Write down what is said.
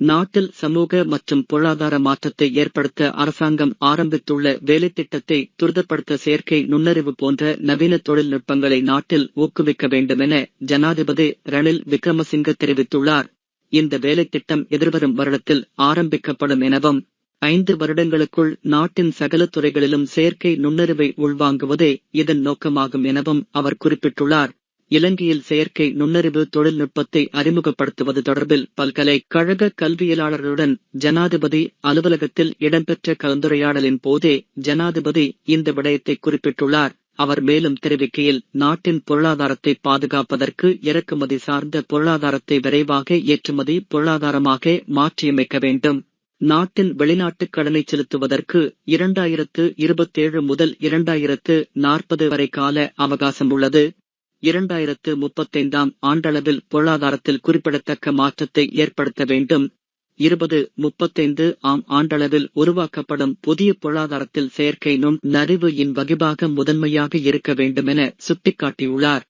நாட்டில் சமூக மற்றும் பொருளாதார மாற்றத்தை ஏற்படுத்த அரசாங்கம் ஆரம்பித்துள்ள வேலைத்திட்டத்தை துரிதப்படுத்த செயற்கை நுண்ணறிவு போன்ற நவீன தொழில்நுட்பங்களை நாட்டில் ஊக்குவிக்க வேண்டுமென ஜனாதிபதி ரணில் விக்ரமசிங்க தெரிவித்துள்ளார். இந்த வேலைத்திட்டம் எதிர்வரும் வருடத்தில் ஆரம்பிக்கப்படும் எனவும் ஐந்து வருடங்களுக்குள் நாட்டின் சகல துறைகளிலும் செயற்கை நுண்ணறிவை உள்வாங்குவதே இதன் நோக்கமாகும் எனவும் அவர் குறிப்பிட்டுள்ளார். இலங்கையில் செயற்கை நுண்ணறிவு தொழில்நுட்பத்தை அறிமுகப்படுத்துவது தொடர்பில் பல்கலைக்கழக கல்வியலாளர்களுடன் ஜனாதிபதி அலுவலகத்தில் இடம்பெற்ற கலந்துரையாடலின் போதே ஜனாதிபதி இந்த விடயத்தை குறிப்பிட்டுள்ளார். அவர் மேலும் தெரிவிக்கையில் நாட்டின் பொருளாதாரத்தை பாதுகாப்பதற்கு இறக்குமதி சார்ந்த பொருளாதாரத்தை விரைவாக ஏற்றுமதி பொருளாதாரமாக மாற்றியமைக்க வேண்டும். நாட்டின் வெளிநாட்டு கடனை செலுத்துவதற்கு இரண்டாயிரத்து இருபத்தேழு முதல் இரண்டாயிரத்து நாற்பது வரை கால அவகாசம் உள்ளது. இரண்டாயிரத்து முப்பத்தைந்தாம் ஆண்டளவில் பொருளாதாரத்தில் குறிப்பிடத்தக்க மாற்றத்தை ஏற்படுத்த வேண்டும். இருபது முப்பத்தைந்து ஆம் ஆண்டளவில் உருவாக்கப்படும் புதிய பொருளாதாரத்தில் செயற்கை நுண் நறிவு இன் வகிபாக முதன்மையாக இருக்க வேண்டுமென சுட்டிக்காட்டியுள்ளார்.